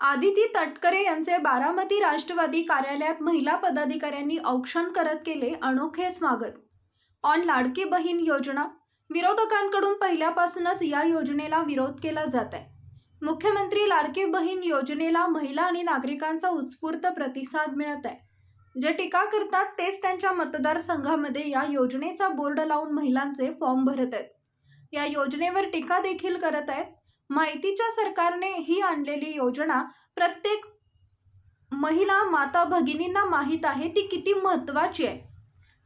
आदिती तटकरे यांचे बारामती राष्ट्रवादी कार्यालयात महिला पदाधिकाऱ्यांनी औक्षण करत केले अनोखे स्वागत. ऑन लाडकी बहीण योजना विरोधकांकडून पहिल्यापासूनच या योजनेला विरोध केला जात आहे मुख्यमंत्री लाडकी बहीण योजनेला महिला आणि नागरिकांचा उत्स्फूर्त प्रतिसाद मिळत आहे जे टीका करतात तेच त्यांच्या मतदारसंघामध्ये या योजनेचा बोर्ड लावून महिलांचे फॉर्म भरत आहेत. या योजनेवर टीका देखील करत आहेत. माहितीच्या सरकारने ही आणलेली योजना प्रत्येक महिला माता भगिनींना माहीत आहे ती किती महत्त्वाची आहे.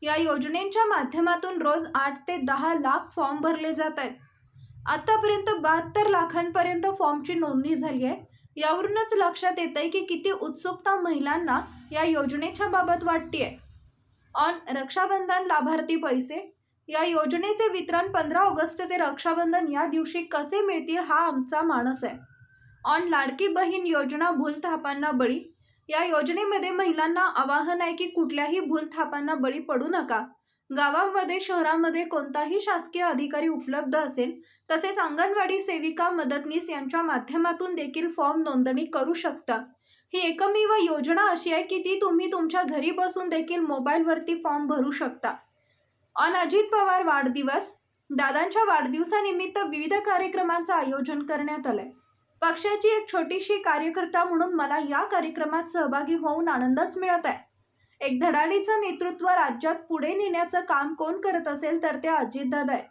या योजनेच्या माध्यमातून रोज आठ ते दहा लाख फॉर्म भरले जात आहेत. आतापर्यंत बहात्तर लाखांपर्यंत फॉर्मची नोंदणी झाली आहे. यावरूनच लक्षात येत आहे की किती उत्सुकता महिलांना या योजनेच्या बाबत वाटते आहे ऑन रक्षाबंधन लाभार्थी पैसे या योजनेचे वितरण पंधरा ऑगस्ट ते रक्षाबंधन या दिवशी कसे मिळतील हा आमचा मानस आहे. ऑन लाडकी बहीण योजना भूलथापांना बळी. या योजनेमध्ये महिलांना आवाहन आहे की कुठल्याही भूलथापांना बळी पडू नका. गावामध्ये शहरामध्ये कोणताही शासकीय अधिकारी उपलब्ध असेल तसेच अंगणवाडी सेविका मदतनीस यांच्या माध्यमातून देखील फॉर्म नोंदणी करू शकता. ही एकमेव योजना अशी आहे की ती तुम्ही तुमच्या घरी बसून देखील मोबाईलवरती फॉर्म भरू शकता. ऑन अजित पवार वाढदिवस दादांच्या वाढदिवसानिमित्त विविध कार्यक्रमांचं आयोजन करण्यात आलंय. पक्षाची एक छोटीशी कार्यकर्ता म्हणून मला या कार्यक्रमात सहभागी होऊन आनंदच मिळत आहे. एक धडाडीचं नेतृत्व राज्यात पुढे नेण्याचं काम कोण करत असेल तर ते अजितदादा आहे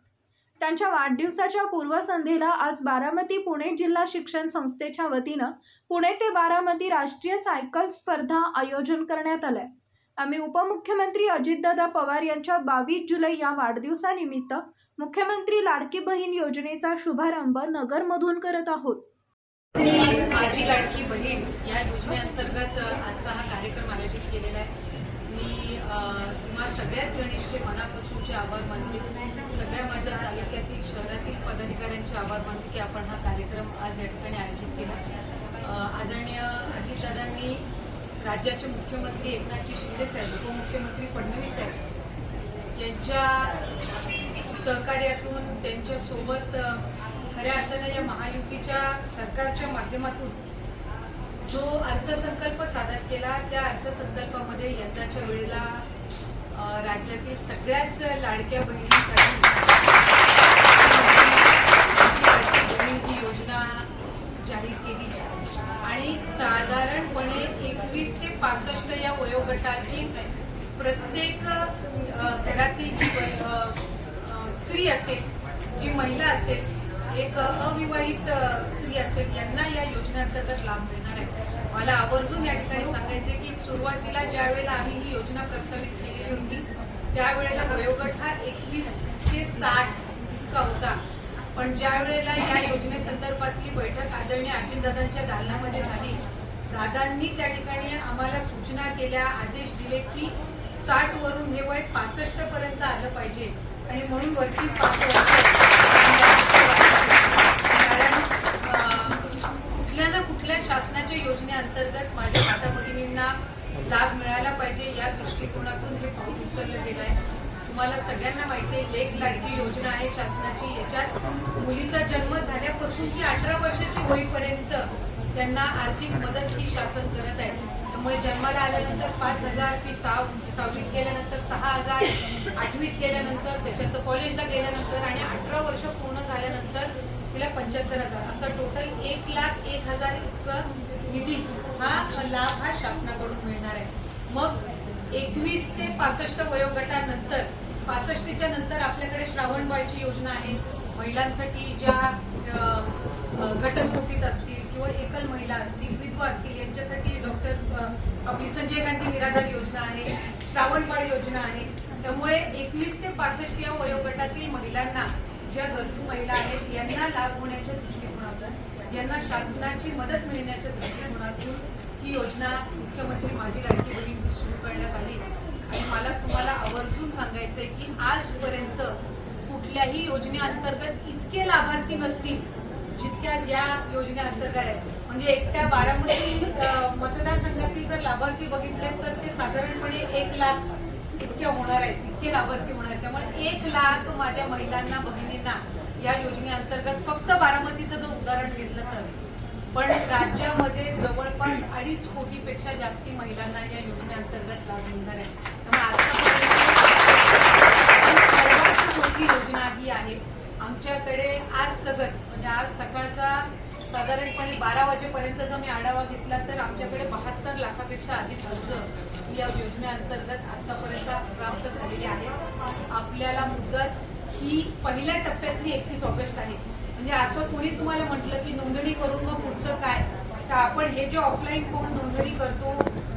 त्यांच्या वाढदिवसाच्या पूर्वसंध्येला आज बारामती पुणे जिल्हा शिक्षण संस्थेच्या वतीनं पुणे ते बारामती राष्ट्रीय सायकल स्पर्धा आयोजन करण्यात आलं आहे आम्ही उपमुख्यमंत्री अजितदादा पवार यांच्या बावीस जुलै या वाढदिवसानिमित्त मुख्यमंत्री लाडकी बहीण योजनेचा शुभारंभ नगरमधून करत आहोत. मी माझी लाडकी बहीण या योजनेअंतर्गत आजचा हा कार्यक्रम आयोजित केलेला आहे. मी तुम्हा सगळ्याच जणींचे मनापासूनचे आभार मानते. सगळ्या माझ्या तालुक्यातील शहरातील पदाधिकाऱ्यांचे आभार मानते की आपण हा कार्यक्रम आज या ठिकाणी आयोजित केला. आदरणीय अजितदादांनी राज्याचे मुख्यमंत्री एकनाथजी शिंदे साहेब उपमुख्यमंत्री फडणवीस साहेब यांच्या सहकार्यातून त्यांच्यासोबत खऱ्या अर्थानं या महायुतीच्या सरकारच्या माध्यमातून जो अर्थसंकल्प सादर केला त्या अर्थसंकल्पामध्ये यंदाच्या वेळेला राज्यातील सगळ्याच लाडक्या बहिणीसाठी लाडकी बहीण ही योजना जाहीर केली आणि साधारणपणे एकवीस ते पासष्ट या वयोगटातील प्रत्येक घरातील जी स्त्री असेल जी महिला असेल एक अविवाहित स्त्री असेल यांना या योजनेअंतर्गत लाभ मिळणार आहे. मला आवर्जून या ठिकाणी सांगायचे की सुरुवातीला ज्या वेळेला आम्ही ही योजना प्रस्तावित केलेली होती त्यावेळेला वयोगट हा एकवीस ते साठ इतका होता. पण ज्या वेळेला या योजनेसंदर्भातली बैठक आदरणीय अजितदादांच्या दालनामध्ये झाली दादांनी त्या ठिकाणी आम्हाला सूचना केल्या आदेश दिले की साठ वरून हे वय पासष्ट पर्यंत आलं पाहिजे. आणि म्हणून वरची पाच कारण कुठल्या ना कुठल्या शासनाच्या योजनेअंतर्गत माझ्या माता भगिनींना लाभ मिळाला पाहिजे या दृष्टिकोनातून हे पाऊल उचललं गेलं आहे तुम्हाला सगळ्यांना माहिती आहे लेख लाडकी योजना आहे शासनाची. याच्यात मुलीचा जन्म झाल्यापासून ती अठरा वर्षाची होईपर्यंत त्यांना आर्थिक मदत ही शासन करत आहे. त्यामुळे जन्माला आल्यानंतर पाच हजार ती सहा सहावीत गेल्यानंतर सहा हजार आठवीत गेल्यानंतर त्याच्यात कॉलेजला गेल्यानंतर आणि अठरा वर्ष पूर्ण झाल्यानंतर तिला पंच्याहत्तर हजार. असं टोटल एक लाख एक हजार इतकं निधी हा लाभ हा शासनाकडून मिळणार आहे. मग एकवीस ते पासष्ट वयोगटानंतर पासष्टीच्या नंतर आपल्याकडे श्रावणबाळची योजना आहे. महिलांसाठी ज्या अ, घटस्फोटीत असतील किंवा एकल महिला असतील विधवा असतील यांच्यासाठी डॉक्टर आपली संजय गांधी निराधार योजना आहे श्रावणबाळ योजना आहे. त्यामुळे एकवीस ते पासष्ट या वयोगटातील महिलांना ज्या गरजू महिला आहेत यांना लाभ होण्याच्या दृष्टिकोनातून यांना शासनाची मदत मिळण्याच्या दृष्टिकोनातून ही योजना मुख्यमंत्री माझी लाडकी बहीण सुरू करण्यात आली. आणि मला तुम्हाला आवर्जून सांगायचं आहे की आजपर्यंत कुठल्याही योजनेअंतर्गत इतके लाभार्थी नसतील जितक्या ज्या योजने अंतर्गत आहेत म्हणजे एकट्या बारामती मतदारसंघातील जर लाभार्थी बघितले तर ते साधारणपणे एक लाख इतके होणार आहेत इतके लाभार्थी होणार आहेत. त्यामुळे एक लाख माझ्या महिलांना बहिणींना या योजनेअंतर्गत फक्त बारामतीचं जर उदाहरण घेतलं तर. पण राज्यामध्ये जवळपास अडीच कोटीपेक्षा जास्ती महिलांना या योजनेअंतर्गत लाभ मिळणार आहे त्यामुळे आतापर्यंत सर्वात मोठी योजना ही आहे. आमच्याकडे आज तगत म्हणजे आज सकाळचा साधारणपणे बारा वाजेपर्यंतचा मी आढावा घेतला तर आमच्याकडे बहात्तर लाखापेक्षा अधिक अर्ज या योजनेअंतर्गत आतापर्यंत प्राप्त झालेले आहे आपल्याला मुदत ही पहिल्या टप्प्यातली एकतीस ऑगस्ट आहे. म्हणजे असं कोणी तुम्हाला म्हटलं की नोंदणी करून मग पुढचं काय? तर आपण हे जे ऑफलाईन फॉर्म नोंदणी करतो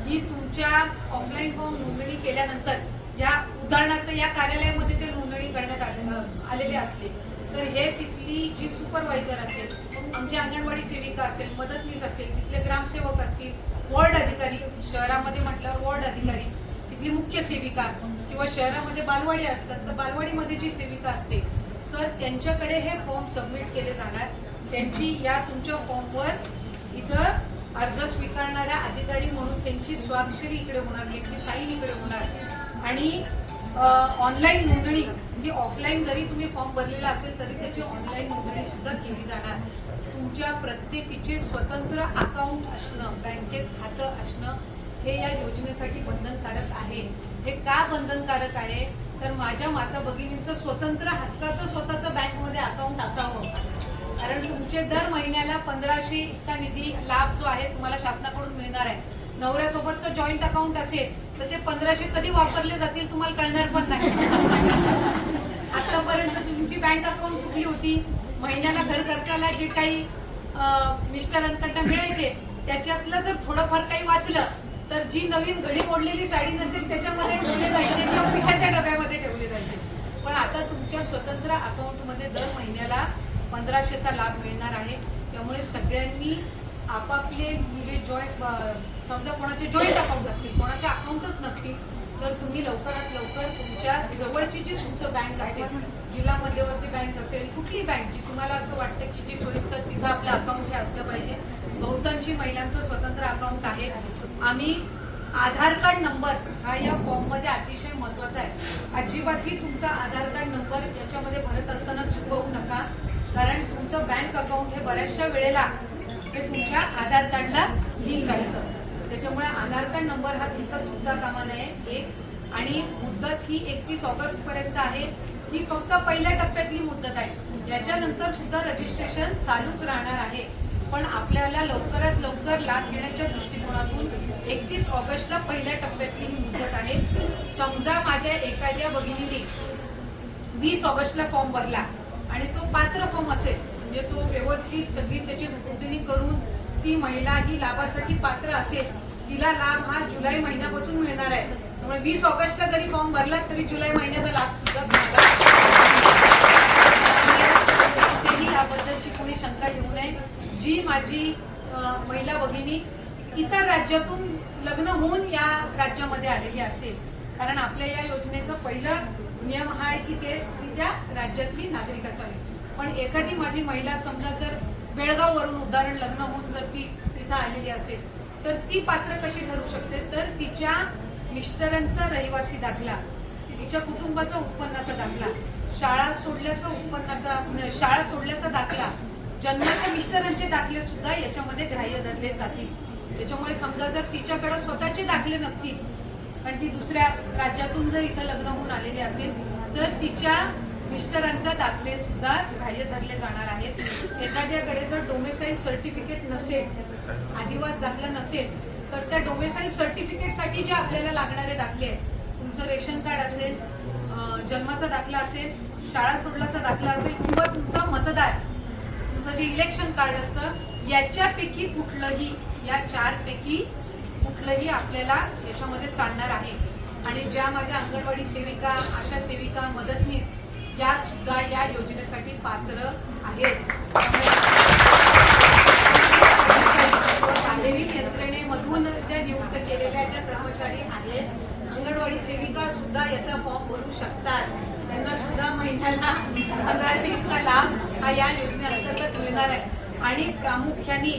ही तुमच्या ऑफलाईन फॉर्म नोंदणी केल्यानंतर या उदाहरणार्थ या कार्यालयामध्ये ते नोंदणी करण्यात आले आलेले असले. तर हे तिथली जी सुपरवायझर असेल आमची अंगणवाडी सेविका असेल मदतनीस असेल तिथले ग्रामसेवक असतील वॉर्ड अधिकारी शहरामध्ये म्हटलं वॉर्ड अधिकारी तिथली मुख्य सेविका किंवा शहरामध्ये बालवाडी असतात तर बालवाडीमध्ये जी सेविका असते तर त्यांच्याकडे हे फॉर्म सबमिट केले जाणार. त्यांची या तुमच्या फॉर्मवर इथं अर्ज स्वीकारणाऱ्या अधिकारी म्हणून त्यांची स्वाक्षरी इकडे होणार त्यांची साईन इकडे होणार. आणि ऑनलाईन नोंदणी म्हणजे ऑफलाईन जरी तुम्ही फॉर्म भरलेला असेल तरी त्याची ऑनलाईन नोंदणी सुद्धा केली जाणार. तुमच्या प्रत्येकीचे स्वतंत्र अकाउंट असणं बँकेत खातं असणं हे या योजनेसाठी बंधनकारक आहे. हे का बंधनकारक आहे? तर माझ्या माता भगिनींचं स्वतंत्र हक्काचं स्वतःचं बँकमध्ये अकाउंट असावं. कारण तुमचे दर महिन्याला पंधराशे इतका निधी लाभ जो आहे तुम्हाला शासनाकडून मिळणार आहे. नवऱ्यासोबतचं जॉईंट अकाउंट असेल तर ते पंधराशे कधी वापरले जातील तुम्हाला कळणार पण नाही. आतापर्यंत तुमची बँक अकाउंट कुठली होती. महिन्याला घर खर्चाला जे काही मिस्टरांकडनं मिळायचे त्याच्यातलं जर थोडंफार काही वाचलं तर जी नवीन घडी मोडलेली साडी नसेल त्याच्यामध्ये ठेवले जायचे किंवा पिठाच्या डब्यामध्ये ठेवले जायचे. पण आता तुमच्या स्वतंत्र अकाउंटमध्ये दर महिन्याला पंधराशेचा लाभ मिळणार आहे. त्यामुळे सगळ्यांनी आपापले म्हणजे जॉईंट समजा कोणाचे जॉईंट अकाउंट असतील कोणाचे अकाउंटच नसतील तर तुम्ही लवकरात लवकर तुमच्या जवळची जी तुमचं बँक असेल जिल्हा मध्यवर्ती बँक असेल कुठली बँक जी तुम्हाला असं वाटतं की जी सोयीस्कर तिचं आपलं अकाउंट हे असलं पाहिजे? बहुतांशी महिलांचं स्वतंत्र अकाउंट आहे. आम्ही आधार कार्ड नंबर हा या फॉर्ममध्ये अतिशय महत्त्वाचा आहे. अजिबातही तुमचा आधार कार्ड नंबर याच्यामध्ये भरत असताना चुकवू नका. कारण तुमचं बँक अकाउंट हे बऱ्याचशा वेळेला हे तुमच्या आधार कार्डला लिंक असतं. त्याच्यामुळे आधार कार्ड नंबर हा तुमचा चुकता कामा नये. एक आणि मुदत ही एकतीस ऑगस्ट पर्यंत आहे. ही फक्त पहिल्या टप्प्यातली मुदत आहे. याच्यानंतर सुद्धा रजिस्ट्रेशन चालूच राहणार आहे. पण आपल्याला लवकरात लवकर लाभ घेण्याच्या दृष्टिकोनातून एकतीस ऑगस्टला पहिल्या टप्प्यातली ही मुदत आहे. समजा माझ्या एखाद्या भगिनीने वीस ऑगस्टला फॉर्म भरला आणि तो पात्र फॉर्म असेल म्हणजे तो व्यवस्थित सगळी त्याची स्क्रुटिनी करून ती महिला ही लाभासाठी पात्र असेल तिला लाभ हा जुलै महिन्यापासून मिळणार आहे. त्यामुळे वीस ऑगस्टला जरी फॉर्म भरला तरी जुलै महिन्याचा लाभ सुद्धा तुम्हाला याबद्दलची कोणी शंका ठेवू नये. जी माझी महिला भगिनी इतर राज्यातून लग्न होऊन या राज्यामध्ये आलेली असेल. कारण आपल्या या योजनेचा पहिला नियम हा आहे की ते ती त्या राज्यातली नागरिक असावी. पण एखादी माझी महिला समजा जर बेळगाववरून उदाहरण लग्न होऊन जर ती तिथं आलेली असेल तर ती पात्र कशी ठरू शकते? तर तिच्या मिस्टरांचा रहिवासी दाखला तिच्या कुटुंबाचा उत्पन्नाचा दाखला शाळा सोडल्याचा उत्पन्नाचा शाळा सोडल्याचा दाखला जन्माच्या मिस्टरांचे दाखले सुद्धा याच्यामध्ये ग्राह्य धरले जातील. त्याच्यामुळे समजा जर तिच्याकडे स्वतःचे दाखले नसतील आणि ती दुसऱ्या राज्यातून जर इथं लग्न होऊन आलेली असेल तर तिच्या मिस्टरांचा दाखले सुद्धा ग्राह्य धरले जाणार आहेत. एखाद्याकडे जर डोमेसाईल सर्टिफिकेट नसेल आदिवास दाखला नसेल तर त्या डोमेसाईल सर्टिफिकेटसाठी जे आपल्याला लागणारे दाखले आहेत तुमचं रेशन कार्ड असेल जन्माचा दाखला असेल शाळा सोडल्याचा दाखला असेल किंवा तुमचा मतदार तुमचं जे इलेक्शन कार्ड असतं याच्यापैकी कुठलंही या चार पैकी कुठलंही आपल्याला याच्यामध्ये चालणार आहे. आणि ज्या माझ्या अंगणवाडी सेविका आशा सेविका मदतनीस या सुद्धा या योजनेसाठी पात्र आहेत बाहेरील यंत्रणेमधून ज्या नियुक्त केलेल्या ज्या कर्मचारी आहेत अंगणवाडी सेविका सुद्धा याचा फॉर्म भरू शकतात त्यांना सुद्धा महिन्याला पंधराशे इतका लाभ हा या योजनेअंतर्गत मिळणार आहे आणि प्रामुख्याने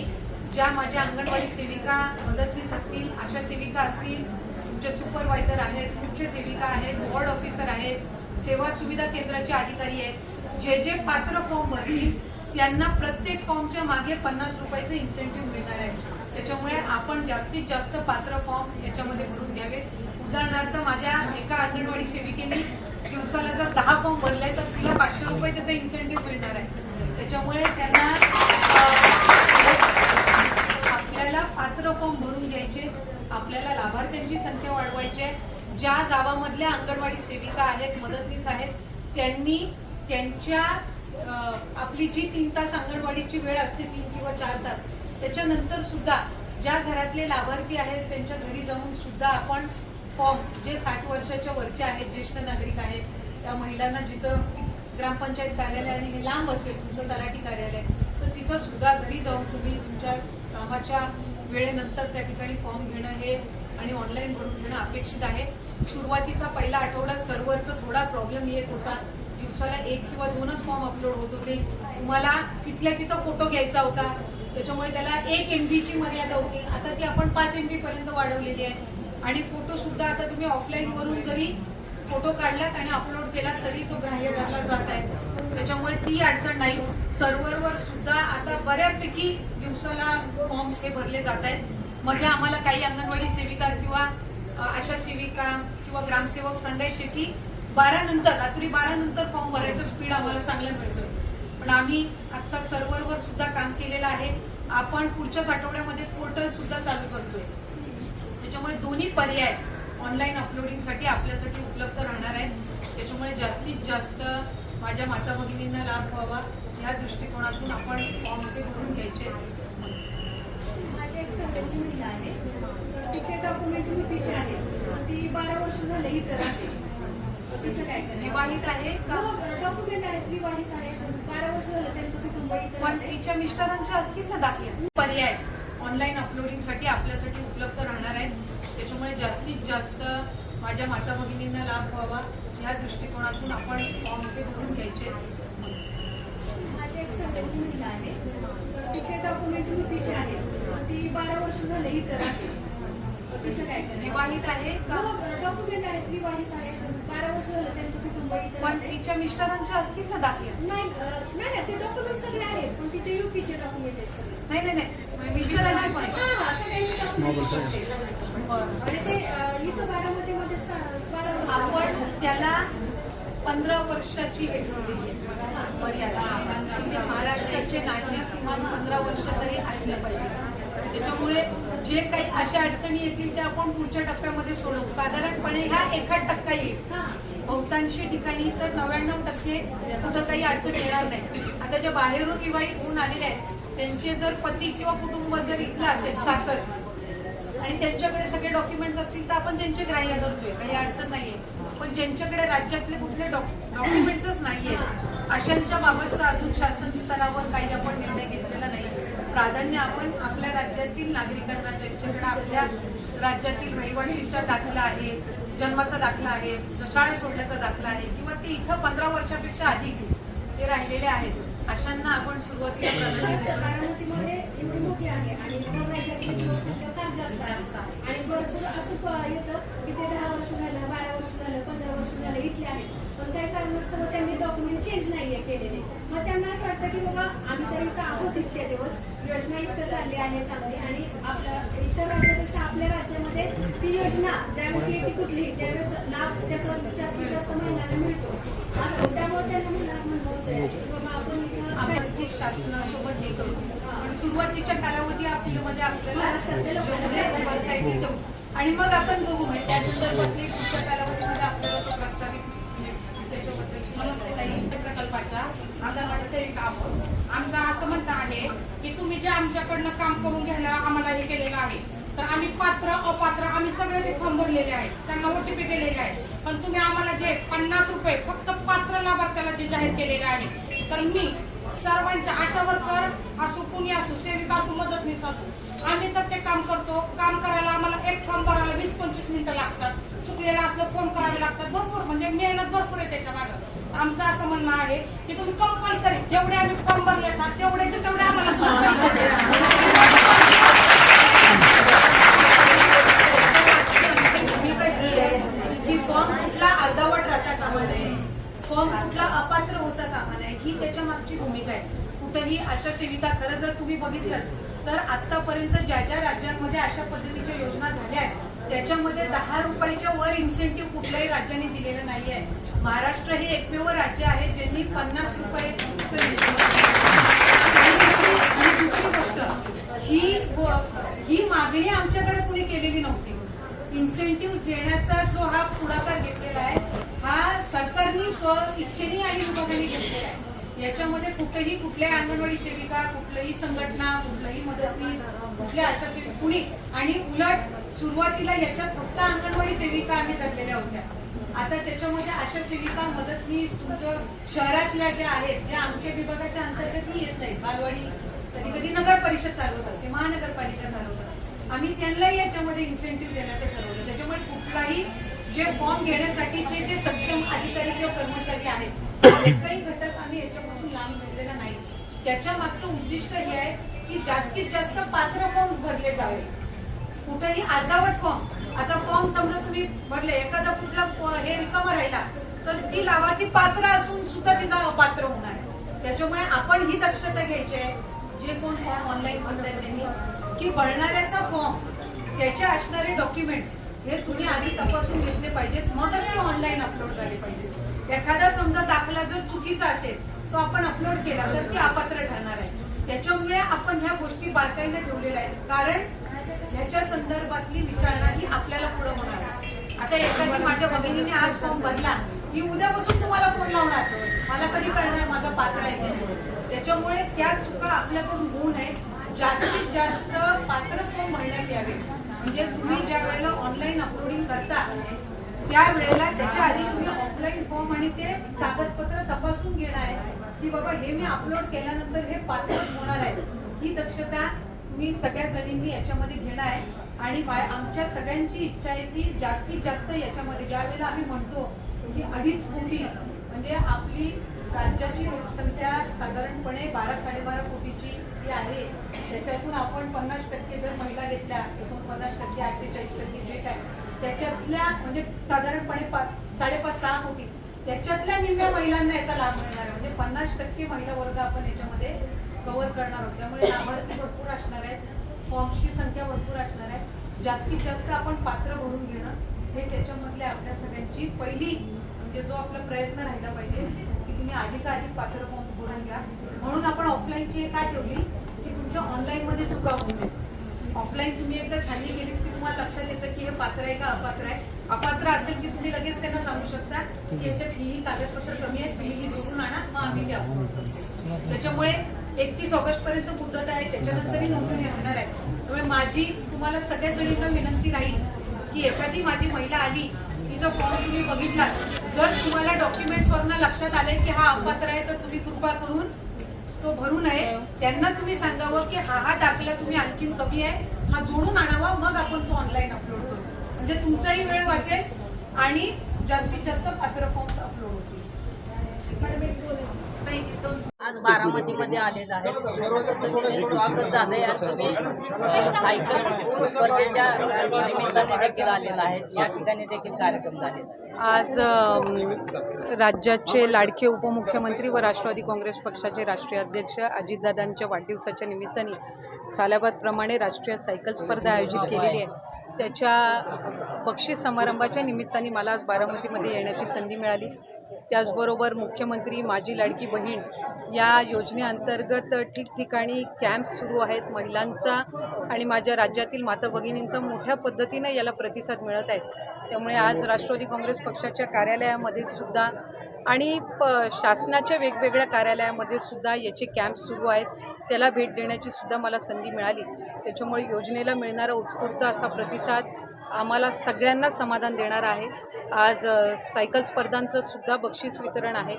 ज्या माझ्या अंगणवाडी सेविका मदतनीस असतील अशा सेविका असतील तुमचे सुपरवायझर आहेत मुख्य सेविका आहेत वॉर्ड ऑफिसर आहेत सेवा सुविधा केंद्राचे अधिकारी आहेत जे जे पात्र फॉर्म भरतील त्यांना प्रत्येक फॉर्मच्या मागे पन्नास रुपयाचं इन्सेंटिव्ह मिळणार आहे त्याच्यामुळे आपण जास्तीत जास्त पात्र फॉर्म याच्यामध्ये भरून घ्यावे. उदाहरणार्थ माझ्या एका अंगणवाडी सेविकेने दिवसाला जर दहा फॉर्म भरले तर तिला पाचशे रुपये त्याचा इन्सेंटिव्ह मिळणार आहे. त्याच्यामुळे त्यांना आपल्याला पात्र फॉर्म भरून घ्यायचे आपल्याला लाभार्थ्यांची संख्या वाढवायची आहे. ज्या गावामधल्या अंगणवाडी सेविका आहेत मदतनीस आहेत त्यांनी त्यांच्या आपली जी तीन तास अंगणवाडीची वेळ असते तीन किंवा चार तास त्याच्यानंतर सुद्धा ज्या घरातले लाभार्थी आहेत त्यांच्या घरी जाऊन सुद्धा आपण फॉर्म जे साठ वर्षाच्या वरचे आहेत ज्येष्ठ नागरिक आहेत त्या महिलांना जिथं ग्रामपंचायत कार्यालय आणि हे लांब असेल तुमचं तलाठी कार्यालय तर तिथं सुद्धा घरी जाऊन तुम्ही तुमच्या कामाच्या वेळेनंतर त्या ठिकाणी फॉर्म घेणं हे आणि ऑनलाईन भरून घेणं अपेक्षित आहे. सुरुवातीचा पहिला आठवडा सर्व्हरचा थोडा प्रॉब्लेम येत होता. दिवसाला एक किंवा दोनच फॉर्म अपलोड होत होते. तुम्हाला तिथल्या तिथं फोटो घ्यायचा होता. त्याच्यामुळे त्याला एक एम ची मर्यादा होती. आता ती आपण पाच एम पर्यंत वाढवलेली आहे. आणि फोटो सुद्धा आता तुम्ही ऑफलाईन वरून जरी फोटो काढलात आणि अपलोड केलात तरी तो ग्राह्य धरला जात आहे. त्याच्यामुळे ती अडचण नाही. सर्व्हरवर सुद्धा आता बऱ्यापैकी दिवसाला फॉर्म्स हे भरले जात आहेत मध्ये आम्हाला काही अंगणवाडी सेविका किंवा अशा आशा सेविका किंवा ग्रामसेवक सांगायचे की बारा नंतर रात्री बारा नंतर फॉर्म भरायचं स्पीड आम्हाला चांगलं मिळतं. पण आम्ही आता सर्व्हरवर सुद्धा काम केलेलं आहे. आपण पुढच्याच आठवड्यामध्ये पोर्टल सुद्धा चालू करतोय. त्याच्यामुळे दोन्ही पर्याय ऑनलाईन अपलोडिंगसाठी आपल्यासाठी उपलब्ध राहणार आहेत. त्याच्यामुळे जास्तीत जास्त माझ्या माता भगिनींना लाभ व्हावा. या दृष्टिकोनातून आपण फॉर्म्स हे भरून घ्यायचे. माझी एक सर्वंट महिला आहे. तर तिचे डॉक्युमेंट युपीचे आहेत. तर ती बारा वर्ष झाले तिचं काय विवाहित आहे का? डॉक्युमेंट आहेत विवाहित आहेत. बारा वर्ष झालं त्यांचं कुटुंब इथं पण. तिच्या मिस्टरांच्या असतील ना दाखले पर्याय ऑनलाईन अपलोडिंगसाठी आपल्यासाठी उपलब्ध राहणार आहेत त्याच्यामुळे जास्तीत जास्त माझ्या माता भगिनींना लाभ व्हावा. या दृष्टिकोनातून आपण फॉर्म्स हे भरून घ्यायचे. माझी एक महिला आहे. तर तिचे डॉक्युमेंट युपीचे आहेत. तर ती बारा वर्ष झाले इथं राहते तिचं काय विवाहित आहे का? डॉक्युमेंट आहेत विवाहित आहेत बारा वर्ष झालं त्यांचं कुटुंब पण. तिच्या मिस्टरांच्या असतील ना दाखले नाही नाही ते डॉक्युमेंट सगळे आहेत पण तिचे युपीचे डॉक्युमेंट आहेत सगळे. नाही नाही नाही. मिस्टरांची पण. हा, हा, सगळ्यांचे. बरं. आणि ते अं, इथं बारामतीमध्ये बारा आपण त्याला पंधरा वर्षाची भेट ठेवलेली मर्यादा. म्हणजे महाराष्ट्राचे नागरिक किमान पंधरा वर्ष तरी असले पाहिजे. त्याच्यामुळे जे काही अशा अडचणी येतील त्या आपण पुढच्या टप्प्यामध्ये सोडवू. साधारणपणे ह्या एका टक्का येईल बहुतांशी ठिकाणी तर नव्याण्णव टक्के कुठं काही अडचण येणार नाही. आता ज्या बाहेरून विवाहित होऊन आलेले आहेत त्यांचे जर पती किंवा कुटुंब जर इथलं असेल सासर आणि त्यांच्याकडे सगळे डॉक्युमेंट्स असतील तर आपण त्यांचे ग्राह्य धरतोय. काही अडचण नाहीये. पण ज्यांच्याकडे राज्यातले कुठले डॉक्युमेंट्सच नाहीये अशांच्या बाबतचा अजून शासन स्तरावर काही आपण निर्णय घेतलेला नाही. प्राधान्य आपण आपल्या राज्यातील नागरिकांना ज्यांच्याकडे आपल्या राज्यातील रहिवासीचा दाखला आहे जन्माचा दाखला आहे शाळा सोडण्याचा दाखला आहे किंवा ते इथं पंधरा वर्षापेक्षा अधिक ते राहिलेले आहेत अशांना आपण सुरुवातीला बारामतीमध्ये एवढी मोठी आहे आणि जास्त असतात. आणि भरपूर असं येतं की ते दहा वर्ष झालं बारा वर्ष झालं पंधरा वर्ष झालं इथले आहेत. पण काही कारणास्तव त्यांनी डॉक्युमेंट चेंज नाहीये केलेले. मग त्यांना असं वाटतं की बाबा आम्ही तर इथं आहोत इतके दिवस. योजना इतकं चालली आहे चांगली. आणि आपल्या इतर राज्यापेक्षा आपल्या राज्यामध्ये ती योजना ज्यावेळेस येते कुठली त्यावेळेस लाभ त्याचा जास्तीत जास्त महिलांना मिळतो. शासनासोबत हे करू पण सुरुवातीच्या कालावधी आपल्यामध्ये आपल्याला आणि मग आपण बघू म्हणजे त्या संदर्भातले पुढच्या कालावधीमध्ये आपल्याला तो प्रस्तावित त्याच्याबद्दल नमस्ते ताई प्रकल्पाच्या अंगणवाडी आमचं असं म्हणणं आहे की तुम्ही जे आमच्याकडनं काम करून घ्यायला आम्हाला हे केलेलं आहे. तर आम्ही पात्र अपात्र आम्ही सगळे ते फॉर्म भरलेले आहेत. त्यांना ओटीपी दिलेले आहेत. पण तुम्ही आम्हाला जे पन्नास रुपये फक्त पात्र लाभार्थ्याला जे जाहीर केलेले आहे तर मी सर्वांच्या आशा वर्कर असो कुणी असो सेविका असो मदतनीस असो आम्ही तर ते काम करतो. काम करायला आम्हाला एक फॉर्म भरायला वीस पंचवीस मिनिटं लागतात. चुकलेलं असलं फोन करावे लागतात. भरपूर म्हणजे मेहनत भरपूर आहे त्याच्या मागं. आमचं असं म्हणणं आहे की तुम्ही कंपल्सरी जेवढे आम्ही फॉर्म भरले ना तेवढेचे तेवढे आम्हाला फॉर्म कुठला अपात्र होता कामा नये ही त्याच्या मागची भूमिका आहे. कुठेही अशा सेविका खरं जर तुम्ही बघितलं तर आतापर्यंत ज्या ज्या राज्यांमध्ये अशा पद्धतीच्या योजना झाल्या आहेत त्याच्यामध्ये दहा रुपयाच्या वर इन्सेंटिव्ह कुठल्याही राज्याने दिलेलं नाही आहे महाराष्ट्र हे एकमेव राज्य आहे ज्यांनी पन्नास रुपये दुसरी गोष्ट ही ही मागणी आमच्याकडे कुणी केलेली नव्हती. इन्सेंटिव्ह देण्याचा जो हा पुढाकार घेतलेला आहे हा सरकारनी स्व इच्छेने आणि विभागाने घेतलेला आहे याच्यामध्ये कुठेही कुठल्याही अंगणवाडी सेविका कुठल्याही संघटना कुठल्याही मदतनीस कुठल्या अशा सेविका कुणी आणि उलट सुरुवातीला याच्यात फक्त अंगणवाडी सेविका आम्ही धरलेल्या होत्या. आता त्याच्यामध्ये अशा सेविका मदतनीस तुमचं शहरातल्या ज्या आहेत ज्या आमच्या विभागाच्या अंतर्गतही येत नाहीत. बालवाडी कधी कधी नगर परिषद चालवत असते महानगरपालिका चालवतात आम्ही त्यांनाही याच्यामध्ये इन्सेंटिव्ह देण्याचा जे फॉर्म घेण्यासाठीचे जे सक्षम अधिकारी किंवा कर्मचारी आहेत एकही घटक आम्ही याच्यापासून लांब ठेवलेला नाही त्याच्या मागचं उद्दिष्ट हे आहे की जास्तीत जास्त पात्र फॉर्म भरले जावे कुठेही अर्धावट फॉर्म आता फॉर्म समजा तुम्ही भरले एखादा कुठला हे रिकामा राहिला तर ती लाभार्थी पात्र असून सुद्धा तिचा अपात्र होणार आहे. त्याच्यामुळे आपण ही दक्षता घ्यायची आहे जे कोण फॉर्म ऑनलाईन भरतात त्यांनी की भरणाऱ्याचा फॉर्म त्याचे असणारे डॉक्युमेंट्स हे तुम्ही आधी तपासून घेतले पाहिजेत. मगच ते ऑनलाईन अपलोड झाले पाहिजे एखादा समजा दाखला जर चुकीचा असेल तो आपण अपलोड केला तर ती अपात्र ठरणार आहे. त्याच्यामुळे आपण ह्या गोष्टी बारकाईने ठेवलेल्या आहेत. कारण ह्याच्या संदर्भातली विचारणा ही आपल्याला पुढे होणार आहे. आता एखादी माझ्या भगिनीने आज फॉर्म भरला मी उद्यापासून तुम्हाला फोन लावणार. मला कधी कळणार माझा पात्र आहे की नाही? त्याच्यामुळे त्या चुका आपल्याकडून होऊ नये जास्तीत जास्त पात्र फॉर्म भरण्यात यावे म्हणजे तुम्ही ज्या वेळेला ऑनलाईन अपलोडिंग करता त्या वेळेला त्याच्या आधी तुम्ही ऑफलाईन फॉर्म आणि ते कागदपत्र तपासून घेणार आहे की बाबा हे मी अपलोड केल्यानंतर हे पात्र होणार आहे. ही दक्षता तुम्ही सगळ्या जणींनी याच्यामध्ये घेणं आहे. आणि आमच्या सगळ्यांची इच्छा आहे की जास्तीत जास्त याच्यामध्ये ज्या वेळेला आम्ही म्हणतो की अडीच कोटी म्हणजे आपली राज्याची लोकसंख्या साधारणपणे बारा साडेबारा कोटीची जी आहे त्याच्यातून आपण पन्नास टक्के जर महिला घेतल्या एकोणपन्नास टक्के अठ्ठेचाळीस टक्के जे काय त्याच्यातल्या म्हणजे साधारणपणे पाच साडेपाच सहा कोटी त्याच्यातल्या निम्म्या महिलांना याचा लाभ मिळणार आहे. म्हणजे पन्नास टक्के महिला वर्ग आपण याच्यामध्ये कव्हर करणार आहोत. त्यामुळे लाभार्थी भरपूर असणार आहेत फॉर्म्सची संख्या भरपूर असणार आहे. जास्तीत जास्त आपण पात्र भरून घेणं हे त्याच्यामधल्या आपल्या सगळ्यांची पहिली म्हणजे जो आपला प्रयत्न राहिला पाहिजे की तुम्ही अधिकाधिक पात्र फॉर्म भरून घ्या म्हणून आपण ऑफलाईनची हे का ठेवली की तुमच्या ऑनलाईन मध्ये चुका होऊ नये ऑफलाईन तुम्ही एकदा छाननी गेलीत की तुम्हाला लक्षात येतं की हे पात्र आहे का अपात्र आहे. अपात्र असेल की तुम्ही लगेच त्यांना सांगू शकता की याच्यात ही ही कागदपत्र कमी आहेत तुम्ही ही जोडून आणा मग आम्ही ते अपलोड करतो. त्याच्यामुळे एकतीस ऑगस्ट पर्यंत मुदत आहे त्याच्यानंतरही नोंदणी राहणार आहे. त्यामुळे माझी तुम्हाला सगळ्या जणींना विनंती राहील की एखादी माझी महिला आली तिचा फॉर्म तुम्ही बघितला जर तुम्हाला डॉक्युमेंट्स वरनं लक्षात आले की हा अपात्र आहे तर तुम्ही कृपा करून तो भरू नये. त्यांना तुम्ही सांगावं की हा हा दाखला तुम्ही आणखीन कमी आहे. हा जोडून आणावा मग आपण तो ऑनलाईन अपलोड करू. म्हणजे तुमचाही वेळ वाचेल आणि जास्तीत जास्त पात्र फॉर्म्स अपलोड होतील. आज बारामती मध्ये आज बारामतीमध्ये आलेलं आहे. स्वागत झालंय आज तुम्ही. सायकल स्पर्धेच्या निमित्ताने देखील आलेला आहे. या ठिकाणी देखील कार्यक्रम झालेला आहे आज राज्याचे लाडके उपमुख्यमंत्री व राष्ट्रवादी काँग्रेस पक्षाचे राष्ट्रीय अध्यक्ष अजितदादांच्या वाढदिवसाच्या निमित्ताने सालाबादप्रमाणे राष्ट्रीय सायकल स्पर्धा आयोजित केलेली आहे. त्याच्या बक्षीस समारंभाच्या निमित्ताने मला आज बारामतीमध्ये येण्याची संधी मिळाली. त्याचबरोबर मुख्यमंत्री माझी लाडकी बहीण या योजनेअंतर्गत ठिकठिकाणी कॅम्प्स सुरू आहेत महिलांचा आणि माझ्या राज्यातील माता भगिनींचा मोठ्या पद्धतीनं याला प्रतिसाद मिळत आहे. त्यामुळे आज राष्ट्रवादी काँग्रेस पक्षाच्या कार्यालयामध्ये सुद्धा आणि प शासनाच्या वेगवेगळ्या कार्यालयामध्ये सुद्धा याचे कॅम्प सुरू आहेत. त्याला भेट देण्याची सुद्धा मला संधी मिळाली. त्याच्यामुळे योजनेला मिळणारा उत्स्फूर्त असा प्रतिसाद आम्हाला सगळ्यांना समाधान देणार आहे. आज सायकल स्पर्धांचं सुद्धा बक्षीस वितरण आहे.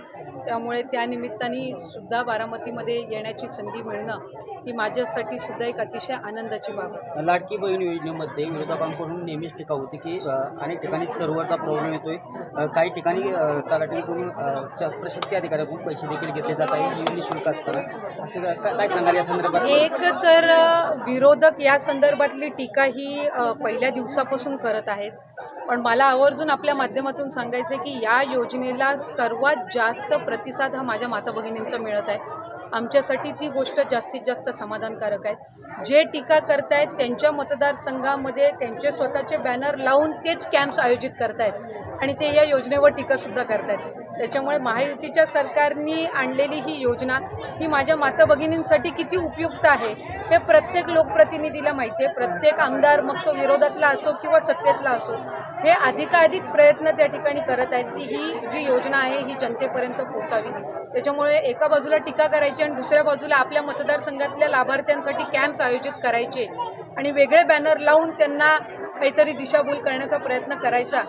त्यामुळे त्या निमित्ताने सुद्धा बारामतीमध्ये येण्याची संधी मिळणं ही माझ्यासाठी सुद्धा एक अतिशय आनंदाची बाब आहे. लाडकी बहीण योजनेमध्ये विरोधकांकडून नेहमीच टीका होती की अ, अनेक ठिकाणी सर्व्हरचा प्रॉब्लेम येतोय. अ, काही ठिकाणी अ, तलाठीकडून अ, श- प्रशासकीय अधिकाऱ्याकडून पैसे देखील घेतले जात आहे निशुल्क असताना. असे काय काय सांगाल या संदर्भात? एक तर अ, विरोधक या संदर्भातली टीका ही अ, पहिल्या दिवसापासून करत आहेत. पण मला आवर्जून आपल्या माध्यमातून सांगायचं आहे की या योजनेला सर्वात जास्त प्रतिसाद हा माझ्या माता भगिनींचा मिळत आहे. आमच्यासाठी ती गोष्ट जास्तीत जास्त समाधानकारक आहे. जे टीका करतायत त्यांच्या मतदारसंघामध्ये त्यांचे स्वतःचे बॅनर लावून तेच कॅम्प्स आयोजित करतायत आणि ते या योजनेवर टीकासुद्धा करतायत. त्याच्यामुळे महायुतीच्या सरकारनी आणलेली ही योजना ही माझ्या माता भगिनींसाठी किती उपयुक्त आहे हे प्रत्येक लोकप्रतिनिधीला माहिती आहे. प्रत्येक आमदार मग तो विरोधातला असो किंवा सत्तेतला असो हे अधिकाधिक प्रयत्न त्या ठिकाणी करत आहेत की ही जी योजना आहे ही जनतेपर्यंत पोचावी त्याच्यामुळे एका बाजूला टीका करायची आणि दुसऱ्या बाजूला आपल्या मतदारसंघातल्या लाभार्थ्यांसाठी कॅम्प्स आयोजित करायचे आणि वेगळे बॅनर लावून त्यांना काहीतरी दिशाभूल करण्याचा प्रयत्न करायचा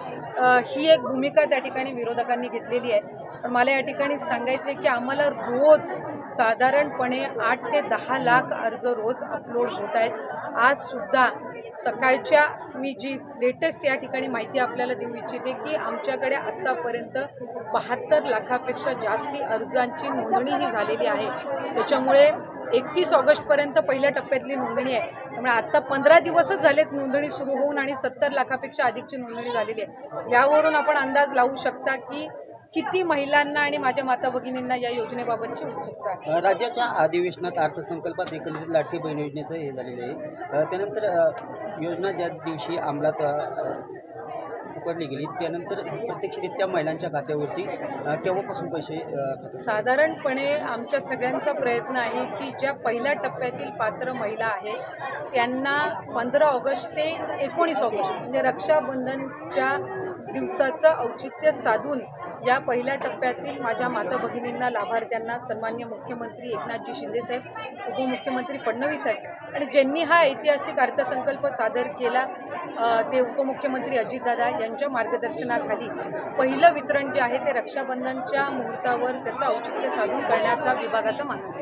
ही एक भूमिका त्या ठिकाणी विरोधकांनी घेतलेली आहे. पण मला या ठिकाणी सांगायचं आहे की आम्हाला रोज साधारणपणे आठ ते दहा लाख अर्ज रोज अपलोड होत आहेत. आजसुद्धा सकाळच्या मी जी लेटेस्ट या ठिकाणी माहिती आपल्याला देऊ इच्छिते की आमच्याकडे आत्तापर्यंत बहात्तर लाखापेक्षा जास्ती अर्जांची नोंदणी ही झालेली आहे. त्याच्यामुळे एकतीस ऑगस्टपर्यंत पहिल्या टप्प्यातली नोंदणी आहे. त्यामुळे आत्ता पंधरा दिवसच झालेत नोंदणी सुरू होऊन आणि सत्तर लाखापेक्षा अधिकची नोंदणी झालेली आहे. यावरून आपण अंदाज लावू शकता की किती महिलांना आणि माझ्या माता भगिनींना या योजनेबाबतची उत्सुकता आहे. राज्याच्या अधिवेशनात अर्थसंकल्पात एकत्रित लाठी बहीण योजनेचं हे झालेलं आहे. त्यानंतर योजना ज्या दिवशी अंमलात अ, गेली त्यानंतर प्रत्यक्षरित्या महिलांच्या खात्यावरती केव्हापासून पैसे साधारणपणे आमच्या सगळ्यांचा प्रयत्न आहे की ज्या पहिल्या टप्प्यातील पात्र महिला आहेत त्यांना पंधरा ऑगस्ट ते एकोणीस ऑगस्ट म्हणजे रक्षाबंधनच्या दिवसाचं औचित्य साधून या पहिल्या टप्प्यातील माझ्या माता भगिनींना लाभार्थ्यांना सन्मान्य मुख्यमंत्री एकनाथजी शिंदेसाहेब उपमुख्यमंत्री फडणवीस साहेब आणि ज्यांनी हा ऐतिहासिक अर्थसंकल्प सादर केला ते उपमुख्यमंत्री अजितदादा यांच्या मार्गदर्शनाखाली पहिलं वितरण जे आहे ते रक्षाबंधनच्या मुहूर्तावर त्याचं औचित्य साधून करण्याचा विभागाचा मानस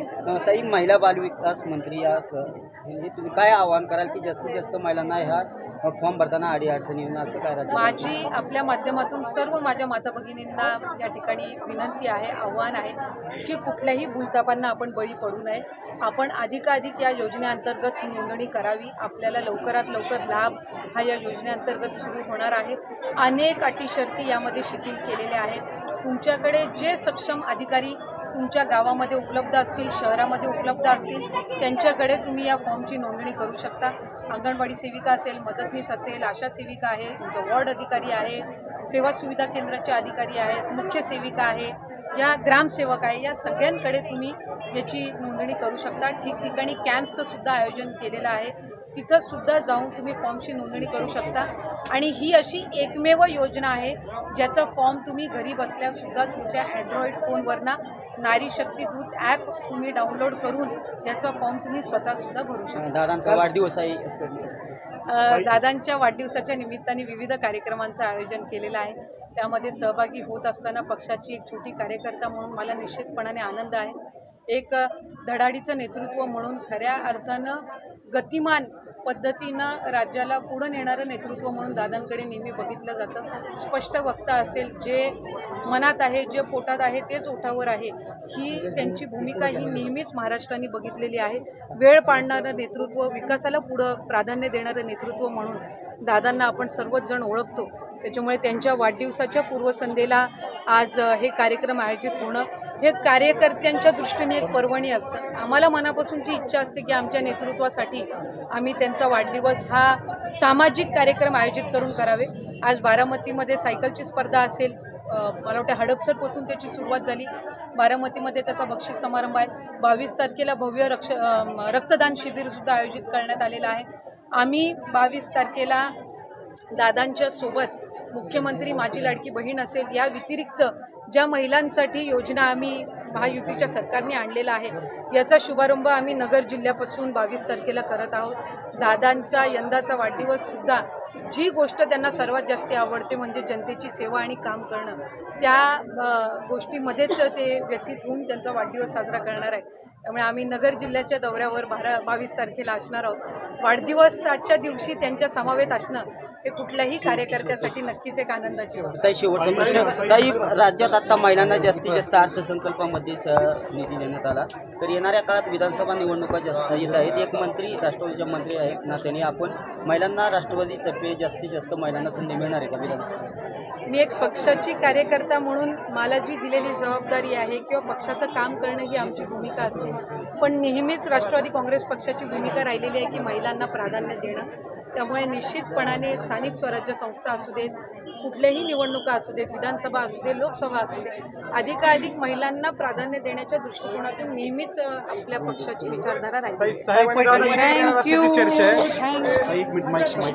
ताई महिला बालविकास मंत्री म्हणजे तुम्ही काय आवाहन कराल की जास्तीत जास्त महिलांना ह्या फॉर्म भरताना अडी अडचणी असं काय माझी आपल्या माध्यमातून सर्व माझ्या माता भगिनींना या ठिकाणी विनंती आहे आव्हान आहे की कुठल्याही भूलतापांना आपण बळी पडू नये. आपण अधिकाधिक या योजनेअंतर्गत नोंदणी करावी. आपल्याला लवकरात लवकर लाभ हा या योजनेअंतर्गत सुरू होणार आहे. अनेक अटी शर्ती यामध्ये शिथिल केलेल्या आहेत. तुमच्याकडे जे सक्षम अधिकारी तुमच्या गावामध्ये उपलब्ध असतील शहरामध्ये उपलब्ध असतील त्यांच्याकडे तुम्ही या फॉर्मची नोंदणी करू शकता. अंगणवाडी सेविका असेल मदतनीस असेल आशा सेविका आहे तुमचं वॉर्ड अधिकारी आहे सेवा सुविधा केंद्राचे अधिकारी आहेत मुख्य सेविका आहे या ग्रामसेवक आहे या सगळ्यांकडे तुम्ही याची नोंदणी करू शकता. ठिकठिकाणी कॅम्पचं सुद्धा आयोजन केलेलं आहे. तिथं सुद्धा जाऊन तुम्ही फॉर्मची नोंदणी करू शकता. आणि ही अशी एकमेव योजना आहे ज्याचा फॉर्म तुम्ही घरी बसल्यासुद्धा तुमच्या अँड्रॉईड फोनवरना नारी शक्ती दूत ॲप तुम्ही डाउनलोड करून याचा फॉर्म तुम्ही स्वतःसुद्धा भरू शकता. दादांचा वाढदिवस आहे. दादांच्या वाढदिवसाच्या निमित्ताने विविध कार्यक्रमांचं आयोजन केलेलं आहे. त्यामध्ये सहभागी होत असताना पक्षाची एक छोटी कार्यकर्ता म्हणून मला निश्चितपणाने आनंद आहे. एक धडाडीचं नेतृत्व म्हणून खऱ्या अर्थानं गतिमान पद्धतीनं राज्याला पुढं नेणारं नेतृत्व म्हणून दादांकडे नेहमी बघितलं जातं. स्पष्ट वक्ता असेल जे मनात आहे जे पोटात आहे तेच ओठावर आहे. ही त्यांची भूमिका ही नेहमीच महाराष्ट्राने बघितलेली आहे. वेळ पाडणारं नेतृत्व विकासाला पुढं प्राधान्य देणारं नेतृत्व म्हणून दादांना आपण सर्वच जण ओळखतो. त्याच्यामुळे त्यांच्या वाढदिवसाच्या पूर्वसंध्येला आज हे कार्यक्रम आयोजित होणं हे कार्यकर्त्यांच्या दृष्टीने एक पर्वणी असतं. आम्हाला मनापासूनची इच्छा असते की आमच्या नेतृत्वासाठी आम्ही त्यांचा वाढदिवस हा सामाजिक कार्यक्रम आयोजित करून करावे. आज बारामतीमध्ये सायकलची स्पर्धा असेल मला वाटतं हडपसरपासून त्याची सुरुवात झाली. बारामतीमध्ये त्याचा बक्षीस समारंभ आहे. बावीस तारखेला भव्य रक्ष रक्तदान शिबिरसुद्धा आयोजित करण्यात आलेलं आहे. आम्ही बावीस तारखेला दादांच्या सोबत मुख्यमंत्री माझी लाडकी बहीण असेल या व्यतिरिक्त ज्या महिलांसाठी योजना आम्ही महायुतीच्या सरकारने आणलेला आहे याचा शुभारंभ आम्ही नगर जिल्ह्यापासून बावीस तारखेला करत आहोत. दादांचा यंदाचा वाढदिवससुद्धा जी गोष्ट त्यांना सर्वात जास्त आवडते म्हणजे जनतेची सेवा आणि काम करणं. त्या गोष्टीमध्येच ते व्यतीत होऊन त्यांचा वाढदिवस साजरा करणार आहे त्यामुळे आम्ही नगर जिल्ह्याच्या दौऱ्यावर बारा बावीस तारखेला असणार आहोत. वाढदिवसाच्या दिवशी त्यांच्या समावेत असणं हे कुठल्याही कार्यकर्त्यासाठी नक्कीच एक आनंदाची गोष्ट ताई शेवटचा प्रश्न ताई राज्यात आता महिलांना जास्तीत जास्त अर्थसंकल्पामध्ये निधी देण्यात आला. तर येणाऱ्या काळात विधानसभा निवडणुका जास्त येत आहेत. एक मंत्री राष्ट्रवादीचे मंत्री आहेत ना त्यांनी आपण महिलांना राष्ट्रवादीतर्फे जास्तीत जास्त महिलांना संधी मिळणार आहे का विधान? मी एक पक्षाची कार्यकर्ता म्हणून मला जी दिलेली जबाबदारी आहे किंवा पक्षाचं काम करणं ही आमची भूमिका असते. पण नेहमीच राष्ट्रवादी काँग्रेस पक्षाची भूमिका राहिलेली आहे की महिलांना प्राधान्य देणं. त्यामुळे निश्चितपणाने स्थानिक स्वराज्य संस्था असू देत कुठल्याही निवडणुका असू देत विधानसभा असू दे लोकसभा असू दे अधिकाधिक महिलांना प्राधान्य देण्याच्या दृष्टिकोनातून नेहमीच आपल्या पक्षाची विचारधारा राहील. थँक्यू